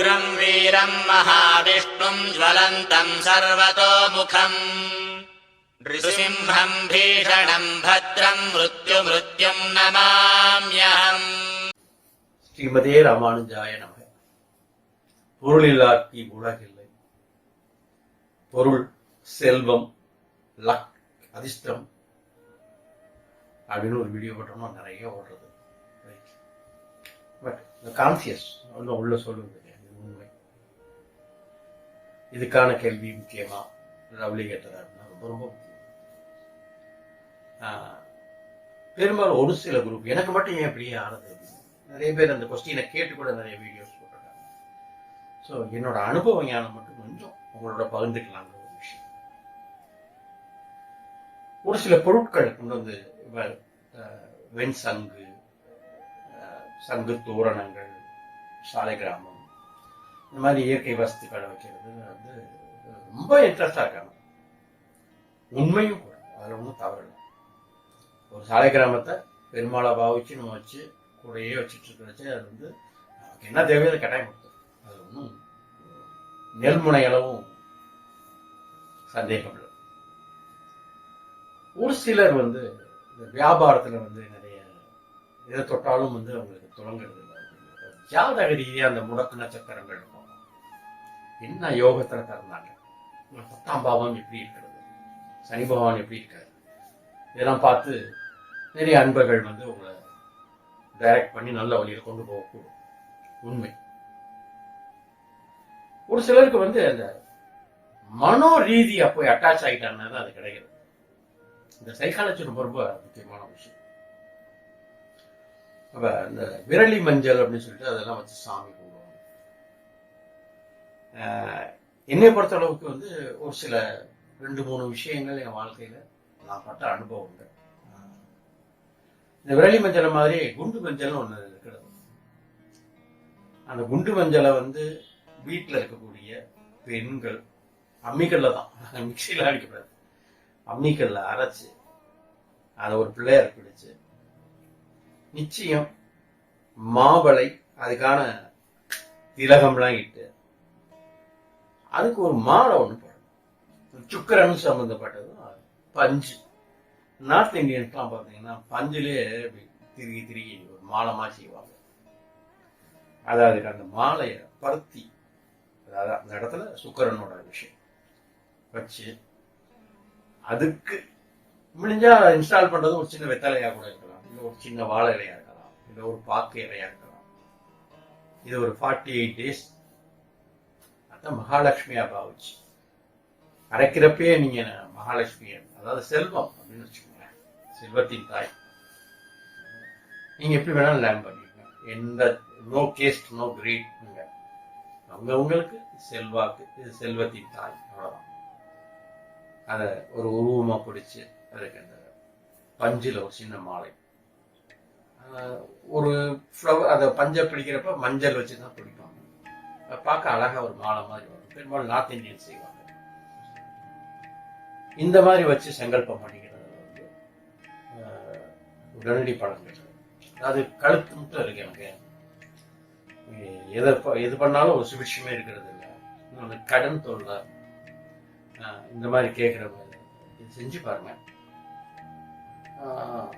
उग्रम् वीरम् महाविष्णुम् ज्वलन्तम् सर्वतोमुखम् नृसिंहम् भीषणम् भद्रम् मृत्युमृत्युम् नमाम्यहम् ஸ்ரீமதே ராமானுஜாய நமக பொருளில்லாக்கி உலகில்லை பொருள் செல்வம் லக் அதிர்ஷ்டம் அப்படின்னு ஒரு வீடியோ போட்டோம்னா நிறைய ஓடுறது பட் இந்த கான்சியஸ் ஒன்றும் உள்ள சொல்லுவது கிடையாது இது உண்மை இதுக்கான கேள்வி முக்கியமா? லவ்லி கேட்டதா அப்படின்னா ரொம்ப ரொம்ப முக்கியம். ஆஹ், பெரும்பாலும் ஒரு சில குரூப் எனக்கு மட்டும் ஏன் இப்படியே ஆனது நிறைய பேர் அந்த கொஸ்டினை கேட்டு கூட நிறைய வீடியோஸ் போட்டிருக்காங்க. ஸோ என்னோட அனுபவ ஞானம் மட்டும் கொஞ்சம் உங்களோட பகிர்ந்துக்கலாங்கிற ஒரு விஷயம். ஒரு சில பொருட்கள் கொண்டு வந்து வெண் சங்கு சங்கு தோரணங்கள் சாலை கிராமம் இந்த மாதிரி இயற்கை வசதி கடை வைக்கிறது வந்து ரொம்ப இன்ட்ரெஸ்டாக இருக்காங்க. உண்மையும் கூட. அதில் ஒன்றும் தவறு இல்லை. ஒரு சாலை கிராமத்தை பெருமாளை பாவிச்சு நம்ம வச்சு கூடயே வச்சுட்டு இருக்கிறச்சு அது வந்து நமக்கு என்ன தேவையோ அதை கட்டாயம் கொடுத்தோம் அது ஒன்றும் நெல்முனை அளவும் சந்தேகம் இல்லை ஒரு சிலர் வந்து இந்த வியாபாரத்தில் வந்து நிறைய எதை தொட்டாலும் வந்து அவங்களுக்கு தொடங்குறது இல்லை. ஜாதக ரீதியாக அந்த முடக்கு நட்சத்திரங்கள் இருக்கும். என்ன யோகத்தில் திறந்தாங்க பத்தாம் பாவம் எப்படி இருக்கிறது? சனி பகவான் எப்படி இருக்காரு? இதெல்லாம் பார்த்து நிறைய அன்பர்கள் வந்து உங்களை டைரக்ட் பண்ணி நல்ல வழியில் கொண்டு போகக்கூடும். உண்மை. ஒரு சிலருக்கு வந்து அந்த மனோ ரீதியா போய் அட்டாச் ஆகிட்டாங்கன்னா தான் அது கிடைக்கிறது. இந்த சைக்காலஜி ரொம்ப ரொம்ப முக்கியமான விஷயம். அப்ப இந்த விரலி மஞ்சள் அப்படின்னு சொல்லிட்டு அதெல்லாம் வச்சு சாமி கும்பிடுவாங்க என்னை பொறுத்த அளவுக்கு வந்து ஒரு சில ரெண்டு மூணு விஷயங்கள் என் வாழ்க்கையில நான் பட்ட அனுபவம் உண்டு. இந்த விரலி மஞ்சளை மாதிரி குண்டு மஞ்சள்னு ஒன்று இருக்கிறது. அந்த குண்டு மஞ்சளை வந்து வீட்டில் இருக்கக்கூடிய பெண்கள் அம்மிக்கல்ல தான். மிக்சியில் அடிக்கக்கூடாது அம்மிக்கல்ல அரைச்சு அதை ஒரு பிள்ளையார் பிடிச்சு நிச்சயம் மாவளை அதுக்கான திலகம்லாம் இட்டு அதுக்கு ஒரு மாலை ஒன்று போடணும். சுக்கரன் சம்மந்தப்பட்டதும் பஞ்சு. நார்த் இந்தியன்ஸ்லாம் பார்த்தீங்கன்னா பஞ்சிலே திருகி திருகி ஒரு மாலைமா செய்வாங்க. அதாவது அந்த மாலையை பருத்தி அதாவது அந்த இடத்துல சுக்கரனோட விஷயம் வச்சு அதுக்கு முடிஞ்சா இன்ஸ்டால் பண்ணுறது ஒரு சின்ன வெத்தலையாக கூட இருக்கலாம். இல்லை ஒரு சின்ன வாழை இலையாக இருக்கலாம். இல்லை ஒரு பாக்கு இலையாக இருக்கலாம். இது ஒரு ஃபார்ட்டி எயிட் டேஸ் அதான் மகாலட்சுமியா பாவிச்சு அரைக்கிறப்பே நீங்க மகாலட்சுமி அதாவது செல்வம் அப்படின்னு வச்சுக்கோங்களேன். செல்வத்தின் தாய். நீங்க எப்படி வேணாலும் லேர்ன் பண்ணிக்கங்க. எந்த நோ கேஸ்ட் நோ கிரீட் அவங்கவுங்களுக்கு செல்வாக்கு இது செல்வத்தின் தாய். அவ்வளோதான் அதை ஒரு உருவமா பிடிச்சு அதுக்கு அந்த பஞ்சில் ஒரு சின்ன மாலை. ஆஹ் ஒரு ஃப்ளவர் அதை பஞ்சை பிடிக்கிறப்ப மஞ்சள் வச்சு தான் பிடிக்கும் பார்க்க அழகா ஒரு மாலை மாதிரி வரும். பெரும்பாலும் நார்த் இந்தியன் செய்வாங்க. இந்த மாதிரி வச்சு சங்கல்பம் பண்ணிக்கிறது வந்து ஆஹ், உடனடி பழங்கள். அது கழுத்து மட்டும் இருக்கு எனக்கு. எதை எது பண்ணாலும் ஒரு சுபிட்சமே இருக்கிறது இல்லை. இன்னொன்று கடன் தொல்லை. ஆஹ், இந்த மாதிரி கேட்குறவங்க இது செஞ்சு பாருங்க. ஆஹ்,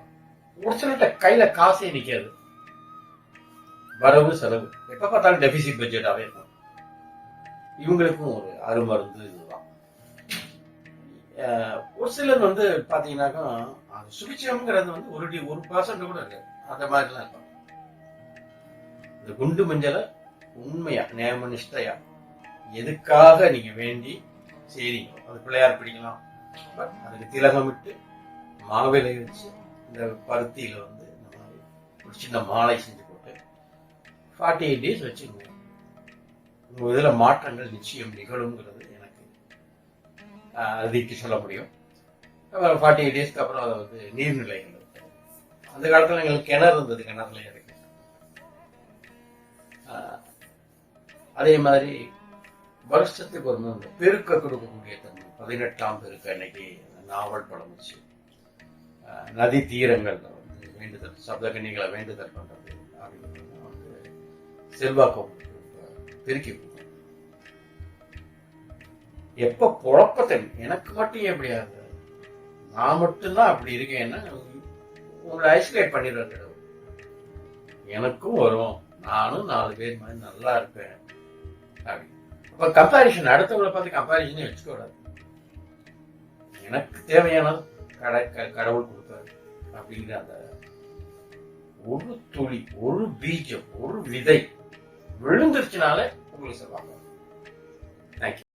ஒரு சிலர்கிட்ட கையில காசே நிக்காது. வரவு செலவு. எப்போ பார்த்தாலும் டெபிசிட் பட்ஜெட்டாகவே இருக்கும். இவங்களுக்கும் ஒரு அருமருந்து இதுதான். ஆஹ், ஒரு சிலர் வந்து பார்த்தீங்கன்னாக்கா அது சுபிட்சம்ங்கிறது வந்து ஒரு டி- ஒரு பர்சன்ட் கூட இருக்கு அந்த மாதிரிலாம் இருக்கும் இந்த குண்டு மஞ்சளை உண்மையா நேமனிஷ்டையா எதுக்காக நீங்க வேண்டி செய்றீங்க? அது பிள்ளையார் பிடிக்கலாம். பட் அதுக்கு திலகமிட்டு மாவிலை வச்சு இந்த பருத்தியில வந்து இந்த மாதிரி ஒரு சின்ன மாலை செஞ்சு போட்டு ஃபார்ட்டி எயிட் டேஸ் வச்சுக்கோங்க. உங்கள் இதில் மாற்றங்கள் நிச்சயம் நிகழுங்கிறது எனக்கு ஆஹ், சொல்ல முடியும். அப்புறம் ஃபார்ட்டி எயிட் டேஸ்க்கு அப்புறம் அதை வந்து நீர்நிலைகள். அந்த காலத்துல எங்களுக்கு கிணறு இருந்தது கிணறுல இருக்கு ஆஹ், அதே மாதிரி வருஷத்துக்கு ஒரு முறை பெருக்க கொடுக்கக்கூடிய தன்மை. பதினெட்டாம் பெருக்கு அன்னைக்கு நாவல் படம் வச்சு ஆஹ், நதி தீரங்கள்ல வந்து வேண்டுதல் சப்தகன்னிகளை வேண்டுதல் பண்ணுறது அப்படின்னு வந்து செல்வாக்கு பெருக்கி கொடுக்கும் எப்ப குழப்பத்தை எனக்கு மட்டும் எப்படி ஆகுது? நான் மட்டும்தான் அப்படி இருக்கேன்னா உங்களை ஐசோலேட் பண்ணிடுற கடவுள். எனக்கும் வரும். நானும் நாலு பேர் மாதிரி நல்லா இருப்பேன். அப்படி. அப்ப கம்பாரிஷன் அடுத்தவங்களை பார்த்து கம்பாரிசனே வச்சுக்கூடாது எனக்கு தேவையானது கடை க- கடவுள் கொடுத்தாரு. அப்படிங்கிற அந்த ஒரு துளி ஒரு பீஜம் ஒரு விதை விழுந்துருச்சுனால உங்களுக்கு சொல்லுவாங்க தேங்க்யூ